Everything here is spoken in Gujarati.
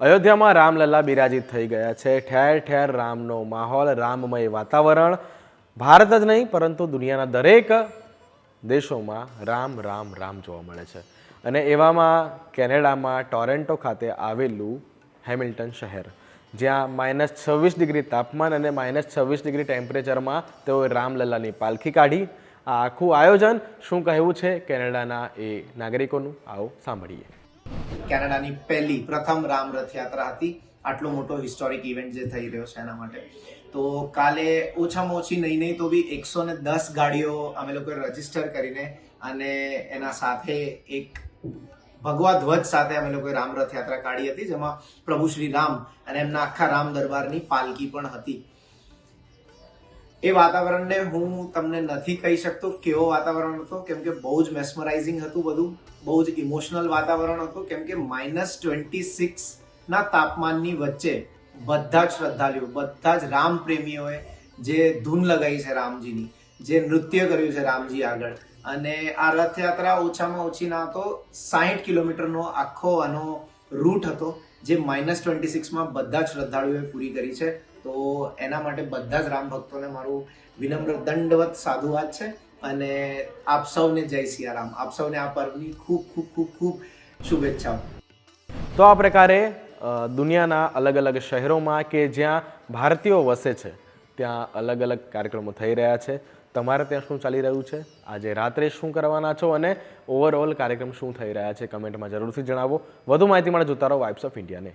અયોધ્યામાં રામલલ્લા બિરાજિત થઈ ગયા છે. ઠેર ઠેર રામનો માહોલ, રામમય વાતાવરણ. ભારત જ નહીં, પરંતુ દુનિયાના દરેક દેશોમાં રામ રામ રામ જોવા મળે છે. અને એવામાં કેનેડામાં ટોરેન્ટો ખાતે આવેલું હેમિલ્ટન શહેર, જ્યાં માઇનસ છવ્વીસ ડિગ્રી તાપમાન અને માઇનસ છવ્વીસ ડિગ્રી ટેમ્પરેચરમાં તેઓએ રામલલ્લાની પાલખી કાઢી. આ આખું આયોજન શું કહેવું છે? કેનેડાના એ નાગરિકોનું. આવો સાંભળીએ. કેનેડાની પહેલી પ્રથમ રામ રથયાત્રા હતી. આટલો મોટો હિસ્ટોરિક ઇવેન્ટ જે થઈ રહ્યો છે એના માટે. તો કાલે ઓછામાં ઓછી નહીં નહીં તો બી એકસો ને દસ ગાડીઓ અમે લોકોએ રજિસ્ટર કરીને અને એના સાથે એક ભગવા ધ્વજ સાથે અમે લોકોએ રામ રથયાત્રા કાઢી હતી, જેમાં પ્રભુ શ્રી રામ અને એમના આખા રામ દરબારની પાલકી પણ હતી. એ વાતાવરણને હું તમને નથી કહી શકતો કેવો વાતાવરણ હતો, કેમ કે બહુ જ મેસ્મરાઇઝિંગ હતું બધું, બહુ જ ઇમોશનલ વાતાવરણ હતું, કેમ કે માઇનસ ટ્વેન્ટી સિક્સ ના તાપમાનની વચ્ચે બધા જ શ્રદ્ધાળુઓ, બધા જ રામ પ્રેમીઓએ જે ધૂન લગાવી છે રામજીની, જે નૃત્ય કર્યું છે રામજી આગળ, અને આ રથયાત્રા ઓછામાં ઓછી ના તો સાહીઠ કિલોમીટરનો આખો આનો રૂટ હતો, જે માઇનસ ટ્વેન્ટી સિક્સમાં બધા જ શ્રદ્ધાળુઓએ પૂરી કરી છે. તો એના માટે બધા જ રામ ભક્તોને મારું વિનમ્ર દંડવત સાધુવાદ છે અને આપ સૌને જય સિયારામ. આપ સૌને આ પર્વની ખૂબ ખૂબ ખૂબ ખૂબ શુભેચ્છાઓ. તો આ પ્રકારે દુનિયાના અલગ અલગ શહેરોમાં કે જ્યાં ભારતીયો વસે છે, ત્યાં અલગ અલગ કાર્યક્રમો થઈ રહ્યા છે. તમારે ત્યાં શું ચાલી રહ્યું છે? આજે રાત્રે શું કરવાના છો અને ઓવરઓલ કાર્યક્રમ શું થઈ રહ્યા છે? કમેન્ટમાં જરૂરથી જણાવો. વધુ માહિતી માટે જોતા રહો વાઇબ્સ ઓફ ઇન્ડિયાને